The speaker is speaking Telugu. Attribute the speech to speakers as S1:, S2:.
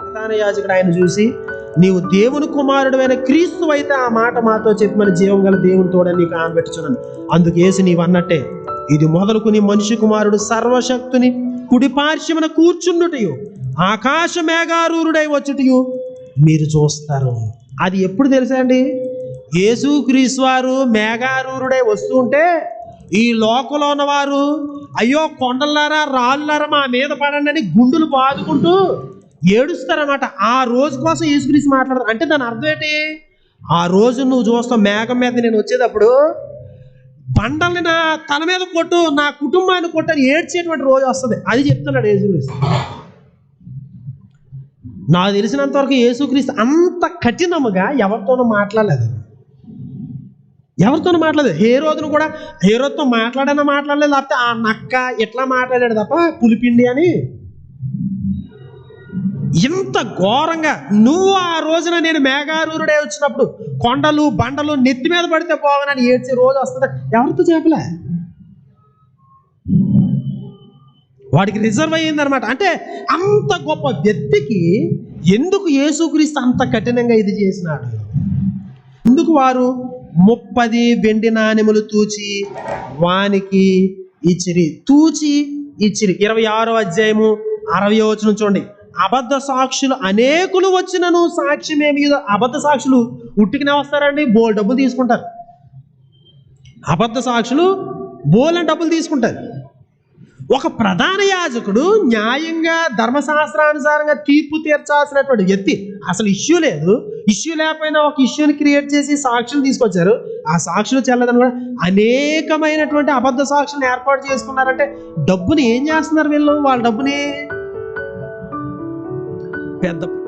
S1: ప్రధాన యాజకుడు ఆయన చూసి నీవు దేవుని కుమారుడైన క్రీస్తు అయితే ఆ మాట మాతో చెప్పి జీవం గల దేవుని తోడని నీకు ఆనబెట్టుచున్నాను అందుకు యేసు నీవు అన్నట్టే ఇది మొదలుకుని మనిషి కుమారుడు సర్వశక్తుని కుడి పార్శ్వమున కూర్చుండుటయు ఆకాశ మేఘారూరుడై వచ్చుటయు మీరు చూస్తారు. అది ఎప్పుడు తెలుసా అండి? యేసుక్రీస్తు వారు మేఘారూరుడై వస్తూ ఉంటే ఈ లోకంలో ఉన్నవారు అయ్యో కొండలారా రాళ్ళారా మా మీద పడండి అని గుండులు బాదుకుంటూ ఏడుస్తారన్నమాట. ఆ రోజు కోసం యేసుక్రీస్తు మాట్లాడతారు. అంటే దాని అర్థం ఏంటి? ఆ రోజు నువ్వు చూస్తావు మేఘం మీద నేను వచ్చేటప్పుడు బండల్ని నా తల మీద కొట్టు నా కుటుంబాన్ని కొట్టని ఏడ్చేటువంటి రోజు వస్తుంది. అది చెప్తున్నాడు యేసుక్రీస్తు. నాకు తెలిసినంతవరకు యేసుక్రీస్తు అంత కఠినముగా ఎవరితోనూ మాట్లాడలేదు. ఎవరితోనూ మాట్లాడలేదు. ఏ రోజును కూడా ఏ రోజుతో మాట్లాడైనా మాట్లాడలేదు లేకపోతే ఆ నక్క ఎట్లా మాట్లాడాడు తప్ప పులిపిండి అని? ఇంత ఘోరంగా నువ్వు ఆ రోజున నేను మేఘారూరుడే వచ్చినప్పుడు కొండలు బండలు నెత్తి మీద పడితే పోవనని ఏడ్చే రోజు వస్తుంది. ఎవరితో చెప్పలే? వాడికి రిజర్వ్ అయ్యింది అనమాట అంటే అంత గొప్ప వ్యక్తికి ఎందుకు యేసుక్రీస్తు అంత కఠినంగా ఇది చేసినాడు? ఎందుకు వారు ముప్పది వెండి నాణెములు తూచి వానికి ఇచ్చిరి. తూచి ఇచ్చిరి. ఇరవై ఆరో అధ్యాయము అరవై వచనం చూడండి. అబద్ధ సాక్షులు అనేకులు వచ్చినను సాక్ష్యమేమి అబద్ధ సాక్షులు ఉట్టికినే వస్తారండి బోల్ డబ్బులు తీసుకుంటారు. అబద్ధ సాక్షులు బోల్ అని డబ్బులు తీసుకుంటారు. ఒక ప్రధాన యాజకుడు న్యాయంగా ధర్మశాస్త్రానుసారంగా తీర్పు తీర్చాల్సినటువంటి వ్యక్తి. అసలు ఇష్యూ లేదు. ఇష్యూ లేకపోయినా ఒక ఇష్యూని క్రియేట్ చేసి సాక్షులు తీసుకొచ్చారు. ఆ సాక్షులు చెల్లదని కూడా అనేకమైనటువంటి అబద్ధ సాక్షులను ఏర్పాటు చేసుకున్నారంటే డబ్బుని ఏం చేస్తున్నారు వీళ్ళు? వాళ్ళ డబ్బుని? పెద్ద